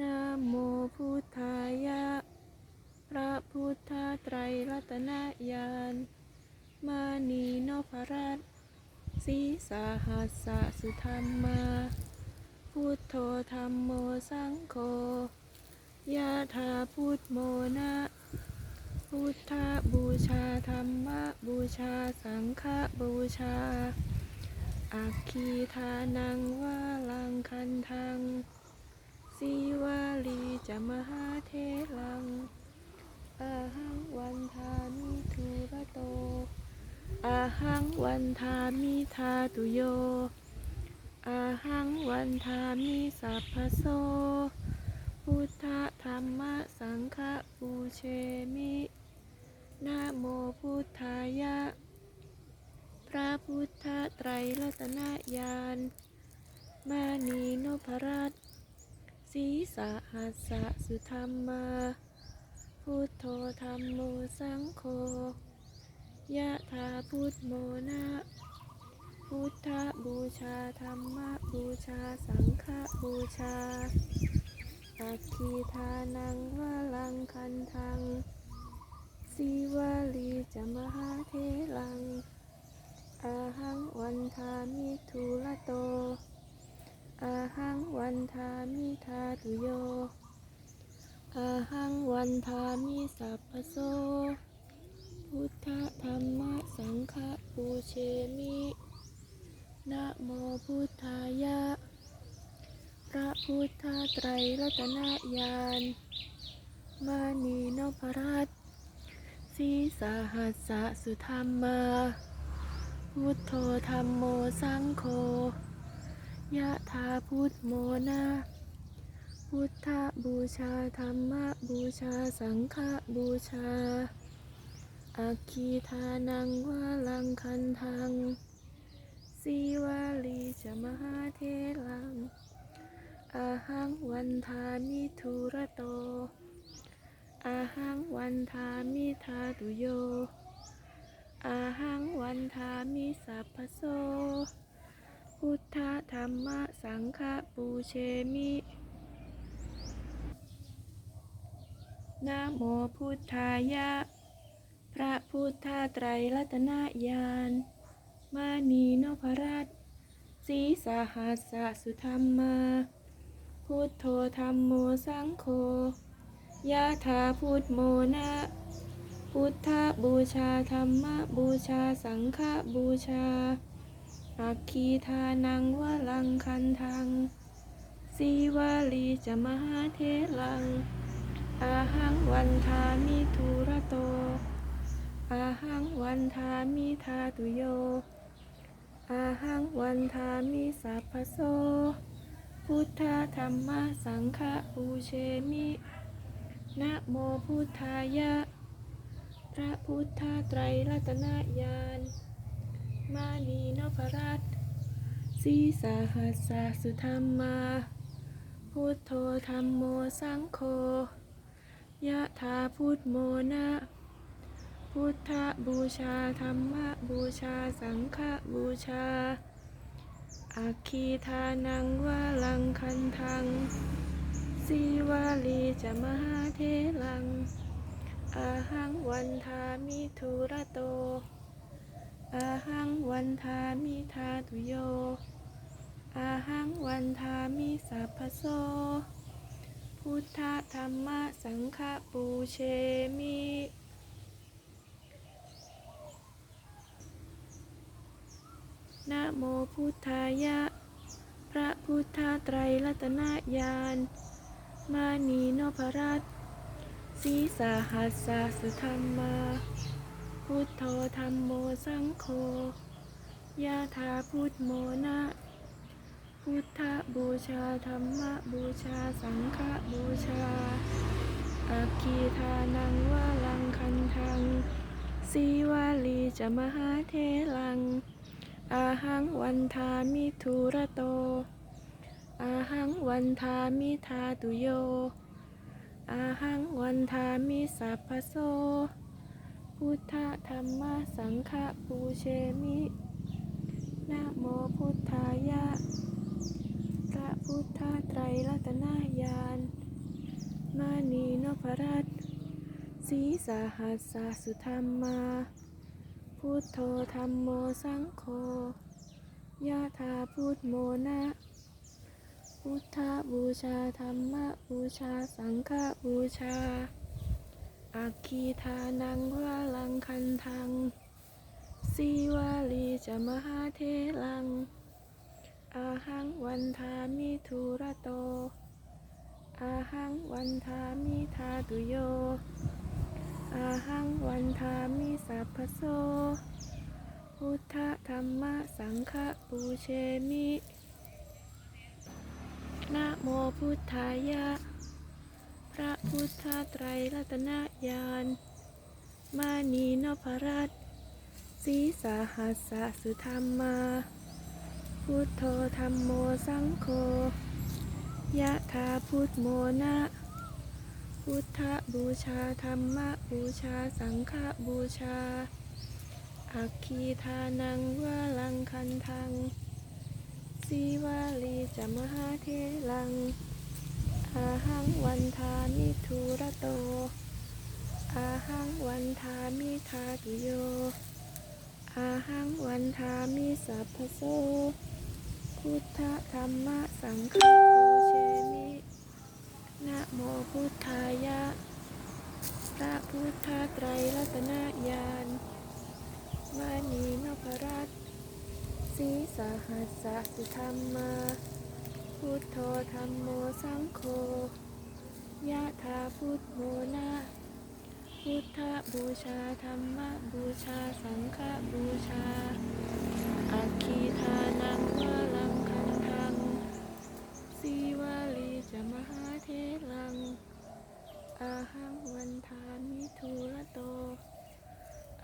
นะโมพุทธายะ พระพุทธไตรรัตนญาณมานีนพรัตน์สีสาหัสสะสุธรรมา พุทโธธรรมโมสังโฆยะธาพุทโมนะพุทธบูชาธรรมบูชาสังฆบูชาอัคคีทานังวาลังคันทัง สีวาลีจะมหาเทลังอาหังวันทามิทุระโตอาหังวันทามิทาตุโยอาหังวันทามิสัพพโสพุทธธรรมสังฆปูเชมินะโมพุทธายะ พระพุทธไตรรัตนญาณมานีนพรัต สีสาหัสสะสุธรรมาพุทโธธรรมโมสังโฆยะธาพุทโมนะพุทธบูชาธรรมบูชาสังฆบูชาอัคคีทานังวาลังคันทังสีวาลีจะมหาเทลังอาหังวันทามิทุระโต อาหังวันทามิทาตุโย อาหังวันทามิสัพพโส พุทธธรรมสังฆปูเชมินะโมพุทธายะ พระพุทธไตรรัตนญาณมานีนพรัตสีสาหัสสะสุธรรมา พุทโธธรรมโมสังโฆยะ ธาพุทธโมนะพุทธบูชาธรรมบูชาสังฆบูชาอัคคีทานังวาลังคันทังสีวาลีจะมหาเทลังอาหังวันทามิทุระโตอาหังวันทามิทาตุโยอาหังวันทามิสัพพโส พุทธธรรมสังฆปูเชมินะโมพุทธายะ พระพุทธไตรรัตนญาณมานีนพรัตสีสหัสสะสุธรรมา พุทโธธรรมโมสังโฆยะธาพุทโมนะพุทธบูชาธรรมบูชาสังฆบูชา อัคคีทานังวลังคันทังสีวาลีจะมหาเทลัง อาหังวันทามิทุระโต อาหังวันทามิทาตุโย อาหังวันทามิสัพพโส พุทธธรรมสังฆปูเชมินะโมพุทธายะ พระพุทธไตรรัตนญาณ มานีนพรัตสีสาหัสสะสุธรรมา พุทโธธรรมโมสังโฆยะธาพุทโมนะ พุทธบูชาธรรมบูชาสังฆบูชาอัคคีทานังวาลังคันทังสีวาลีจะมหาเทลังอาหังวันทามิทุระโต อาหังวันทามิทาตุโย อาหังวันทามิสัพพโส พุทธธรรมสังฆปูเชมินะโมพุทธายะ พระพุทธไตรรัตนญาณ มานีนพรัตสีสาหัสสะสุธรรมา พุทโธธรรมโมสังโฆยะธาพุทโมนะพุทธบูชาธรรมบูชาสังฆบูชาอาคีทานังวาลังคันทังสีวาลีจะมหาเทลัง อาหังวันทามิทุระโต อาหังวันทามิทาตุโย อาหังวันทามิสัพพโส พุทธธรรมสังฆปูเชมินะโมพุทธายะ พระพุทธไตรรัตนาญาณมานีนพรัตสีสาหัสสสุธรรมา พุทโธธรรมโมสังโฆยะธาพุทโมนะ พุทธบูชาธรรมบูชาสังฆบูชาอาคีทานังวา คันทังสีวาลีจะมหาเทลัง อาหังวันทามิทุระโต อาหังวันทามิทาตุโย อาหังวันทามิสัพพโส พุทธธรรมสังฆปูเชมินะโมพุทธายะ พระพุทธไตรรัตนญาณ มานีนพรัตสีสาหัสสสุธรรมา พุทโธธรรมโมสังโฆ ยะธาพุทโมนะ พุทธบูชาธรรมบูชาสังฆบูชา อัคคีทานังวาลังคันทังสีวาลีจะมหาเทลังอาหังวันทามิทุระโต อาหังวันทามิทาตุโย อาหังวันทามิสัพพโส พุทธธรรมสังฆูเชมินะโมพุทธายะพระพุทธไตรรัตนญาณมานีนพรัตสีสหัสสสุธรรมา พุทโธธรรมโมสังโฆยะธาพุทโมนะ พุทธบูชาธรรมบูชาสังฆบูชา อัคคีทานังวาลังคันทังสีวาลีจะมหาเทลัง อาหังวันทามิทุระโต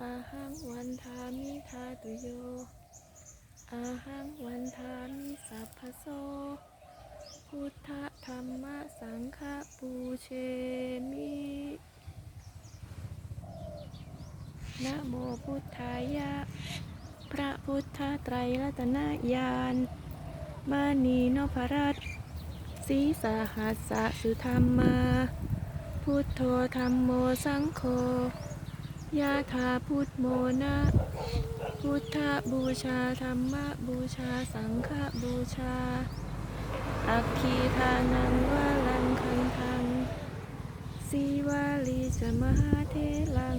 อาหังวันทามิทาตุโย อาหังวันทามิสัพพโส พุทธธรรมสังฆปูเชมิ นะโมพุทธายะ พระพุทธไตรรัตนญาณมานีนพรัตน์สีสหัสสสุธรรมา พุทโธธรรมโมสังโฆยะธาพุทโมนะ พุทธบูชาธรรมบูชาสังฆบูชา อัคคีทานังวาลังคันทังสีวาลีจะมหาเทลัง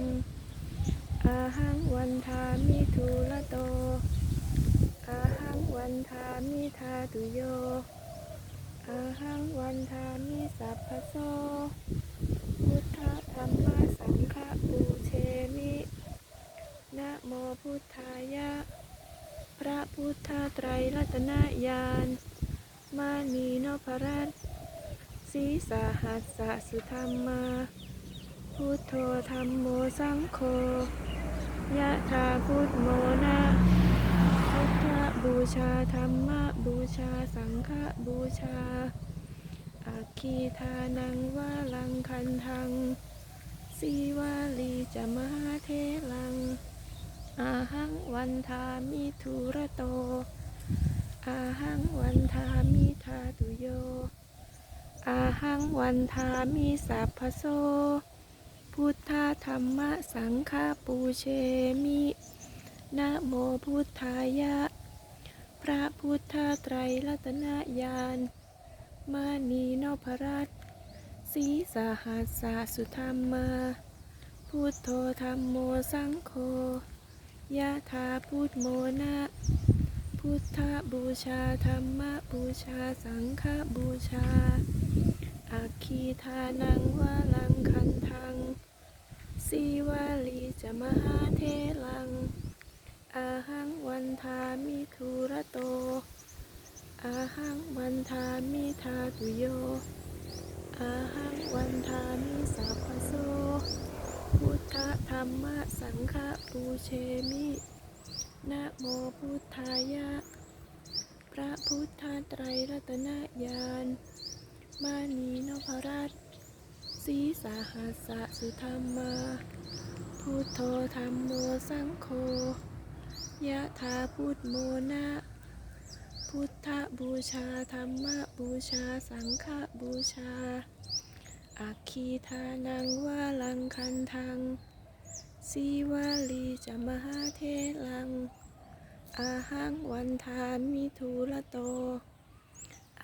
อาหังวันทามิทุระโต อาหังวันทามิทาตุโย อาหังวันทามิสัพพโส พุทธธรรมสังฆปูเชมินะโมพุทธายะ พระพุทธไตรรัตนญาณ มานีนพรัตน์สีสาหัสสสุธรรมา พุทโธธรรมโมสังโฆ ยะธาพุทโมนะพุทธบูชาธรรมบูชาสังฆบูชาอาคีทานังวาลังคันทังสีวาลีจะมหาเทลัง อาหังวันทามิทุระโต อาหังวันทามิทาตุโย อาหังวันทามิสัพพโส พุทธธรรมสังฆปูเชมินะโมพุทธายะ พระพุทธไตรรัตนญาณมานีนพรัตสีสาหัสสสุธรรมา พุทโธธรรมโมสังโฆยะธาพุทโมนะพุทธบูชาธรรมบูชาสังฆบูชา อัคคีทานังวาลังคันทัง สีวาลีจะมหาเทลัง อาหังวันทามิทุระโต อาหังวันทามิทาตุโย อาหังวันทามิสัพพโส พุทธธรรมสังฆปูเชมินะโมพุทธายะ พระพุทธไตรรัตนญาณ มานีนพรัตสีสาหัสะ สุธรรมาพุทโธธรรมโมสังโฆยะถาพุทโมนะพุทธบูชาธรรมบูชาสังฆบูชาอัคคีทานังวาลังคันทังสีวาลีจะมหาเทลัง อาหังวันทามิทูละโต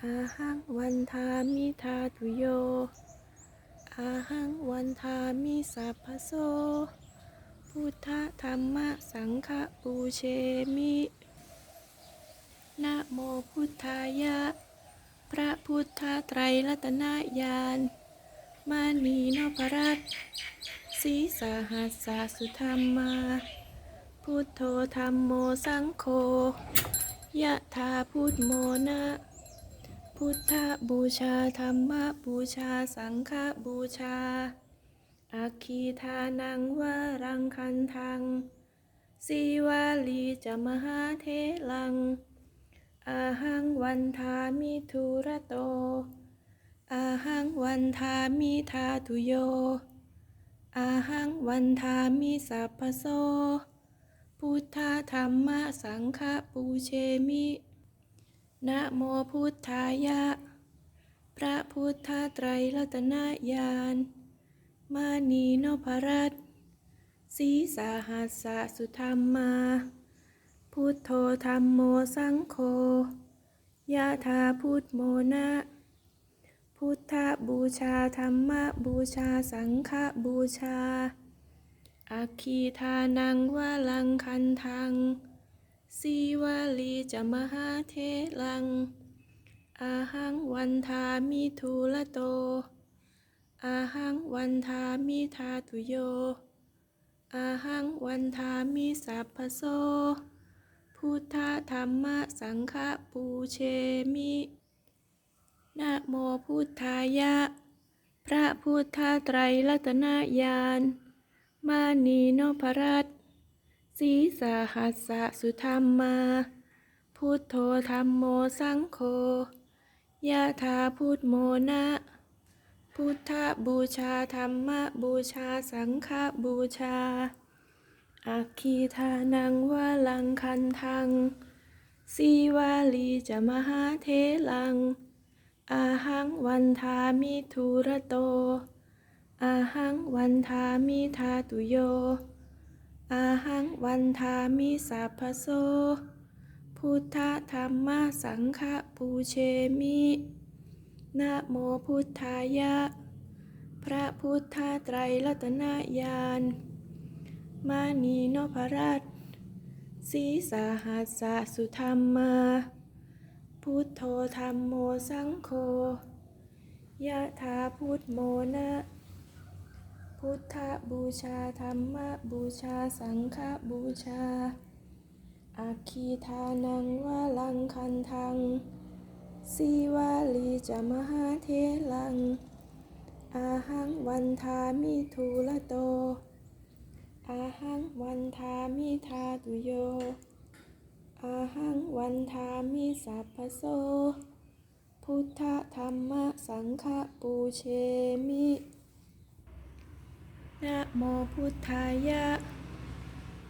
อาหังวันทามิทาตุโยาหังวันทามิสัพพโส พุทธธรรมสังฆปูเชมินะโมพุทธายะ พระพุทธไตรรัตนญาณมานีนพรัตสีสหัสสะสุธรรมา พุทโธธรรมโมสังโฆยะถาพุทโมนะ พุทธบูชาธรรมบูชาสังฆบูชาอาคีทานังวารังคันทังสีวาลีจะมหาเทลัง อาหังวันทามิทุระโต อาหังวันทามิทาตุโย อาหังวันทามิสัพพโส พุทธธรรมสังฆปูเชมิ นะโมพุทธายะ พระพุทธไตรรัตนญาณ มานีนพรัตน์สีสาหัสสะสุธรรมา พุทโธธรรมโมสังโฆยะถาพุทโมนะ พุทธบูชาธรรมบูชาสังฆบูชาอาคีทานังวาลังคันทัง สีวาลีจะมหาเทลัง อาหังวันทามิทูละโต อาหังวันทามิทาตุโย อาหังวันทามิสัพพโส พุทธธรรมสังฆปูเชมินะโมพุทธายะ พระพุทธไตรรัตนญาณ มานีนพรัตน สีสาหัสสะสุธรรมา พุทโธธรรมโมสังโฆยะถาพุทโมนะ พุทธบูชาธรรมบูชาสังฆบูชา อัคคีทานังวาลังคันทัง สีวาลีจะมหาเทลัง อาหังวันทามิทุระโต อาหังวันทามิทาตุโย อาหังวันทามิสัพพโส พุทธธรรมสังฆปูเชมินะโมพุทธายะ พระพุทธไตรรัตนญาณ มานีนพรัตสีสาหัสสะสุธรรมา พุทโธธรรมโมสังโฆยะถาพุทโมนะ พุทธบูชาธรรมบูชาสังฆบูชาอาคีทานังวาลังคันทังสีวาลีจะมหาเทลัง อาหังวันทามิทูละโต อาหังวันทามิทาตุโย อาหังวันทามิสัพพโส พุทธธรรมสังฆปูเชมิ นะโมพุทธายะ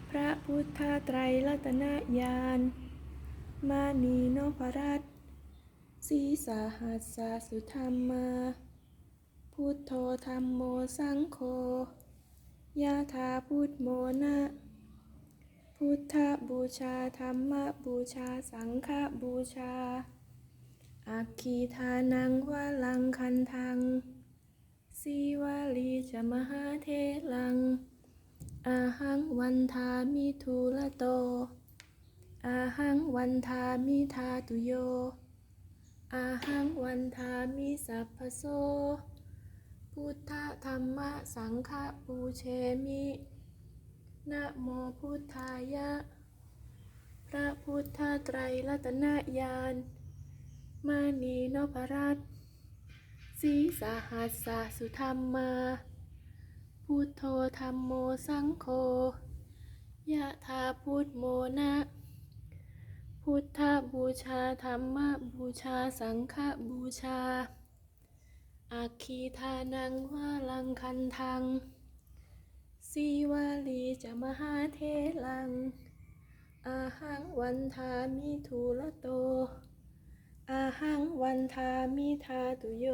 พระพุทธไตรรัตนญาณ มานีนพรัตสีสาหัสสะสุธรรมา พุทโธธรรมโมสังโฆยะถาพุทโมนะ พุทธบูชาธรรมบูชาสังฆบูชาอัคคีทานังวาลังคันทัง สีวาลีจะมหาเทลัง อาหังวันทามิทูละโต อาหังวันทามิทาตุโย อาหังวันทามิสัพพโส พุทธธรรมสังฆปูเชมินะโมพุทธายะ พระพุทธไตรรัตนญาณมานีนพรัตน์ สีสหัสสะสุธรรมา พุทโธธรรมโมสังโฆ ยะธาพุทโมนะ พุทธบูชาธรรมบูชาสังฆบูชา อาคีทานังวาลังคันทัง สีวาลีจะมหาเทลัง อาหังวันทามิทูละโต อาหังวันทามิทาตุโย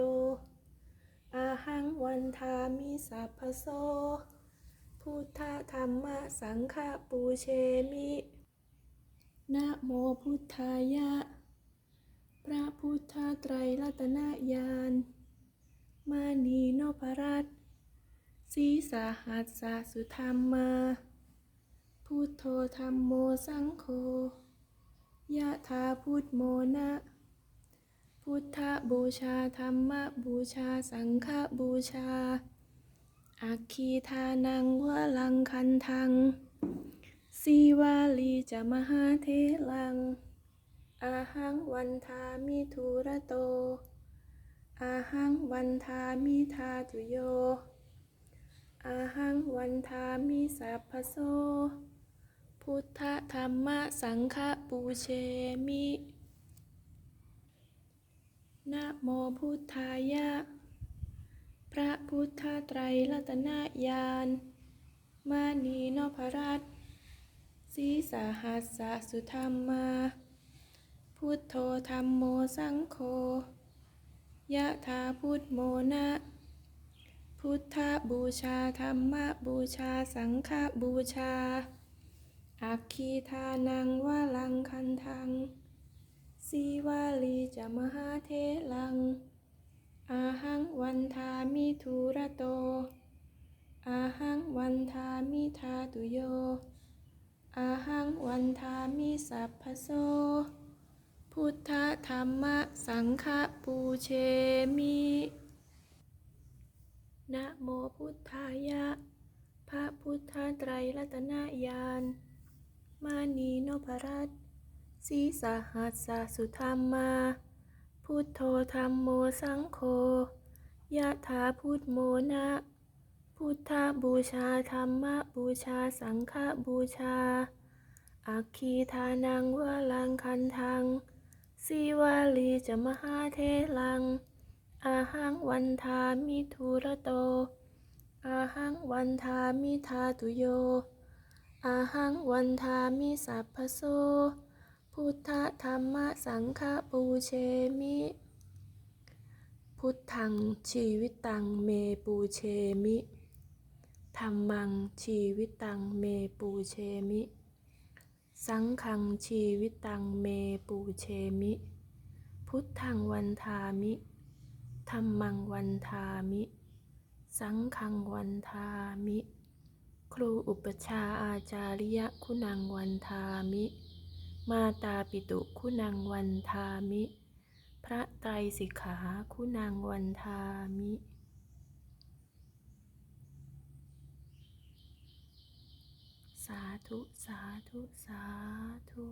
อาหังวันทามิสัพพโส พุทธธรรมสังฆปูเชมิ นะโมพุทธายะ พระพุทธไตรรัตนญาณ มานีนพรัตสีสาหัสสะสุธรรมา พุทโธธรรมโมสังโฆยะธาพุทโมนะ พุทธบูชาธรรมบูชาสังฆบูชา อัคคีทานังวะลังคันทังสีวาลีจะมหาเทลัง อาหังวันทามิทูระโต อาหังวันทามิทาตุโย อาหังวันทามิสัพพโส พุทธธรรมสังฆปูเชมิ นะโมพุทธายะ พระพุทธไตรรัตนญาณมานีนพรัตน์สีสาหัสสะสุธรรมา พุทโธธรรมโมสังโฆ ยะธาพุทโมนะ พุทธบูชาธรรมบูชาสังฆบูชา อัคคีทานังวะลังคันทังสีวาลี จะมหาเทลัง อาหังวันทามิทูระโต อาหังวันทามิทาตุโย อาหังวันทามิสัพพโส พุทธธรรมสังฆปูเชมินะโมพุทธายะ พระพุทธไตรรัตนญาณมานีนพรัตสีสหัสสะสุธรรมา พุทโธธรรมโมสังโฆยะถาพุทโมนะ พุทธบูชาธรรมบูชาสังฆบูชา อัคคีทานังวะลังคันทังสีวาลีจะมหาเทลัง อาหังวันทามิทูระโต อาหังวันทามิทาตุโย อาหังวันทามิสัพพโส พุทธธรรมสังฆปูเชมิ พุทธังชีวิตังเมปูเชมิธรรมังชีวิตังเมปูเชมิ สังฆังชีวิตังเมปูเชมิ พุทธังวันทามิธรรมังวันทามิ สังฆังวันทามิ ครูอุปชาอาจาริยคุณังวันทามิ มาตาปิตุคุณังวันทามิ พระไตรสิกขาคุณังวันทามิ สาธุ สาธุ สาธุ